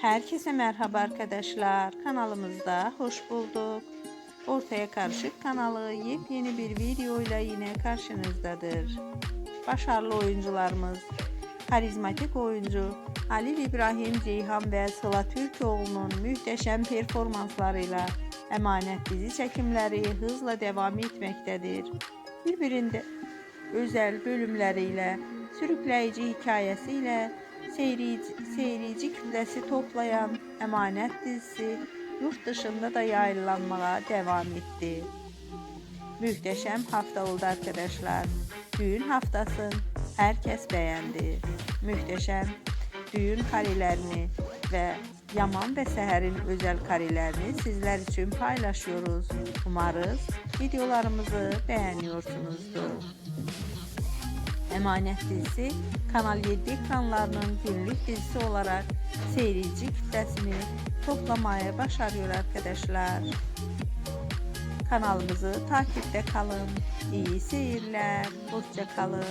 Herkese merhaba arkadaşlar. Kanalımızda hoş bulduk. Ortaya Karışık kanalı yepyeni bir videoyla yine karşınızdadır. Başarılı oyuncularımız, karizmatik oyuncu Halil İbrahim Ceyhan ve Sıla Türkoğlu'nun mühteşem performanslarıyla Emanet dizi çekimleri hızla devam etmektedir. Birbirinde özel bölümleriyle, sürükleyici hikayesiyle seyirci, seyirci kütlesi toplayan Emanet dizisi yurt dışında da yayınlanmaya devam etti. Muhteşem hafta oldu arkadaşlar. Düğün haftasın herkes beğendi. Muhteşem düğün karelerini ve Yaman ve Seher'in özel karelerini sizler için paylaşıyoruz. Umarız videolarımızı beğeniyorsunuzdur. Emanet dizisi Kanal 7 ekranlarının günlük dizisi olarak seyirci kitlesini toplamaya başarıyor arkadaşlar. Kanalımızı takipte kalın. İyi seyirler. Hoşça kalın.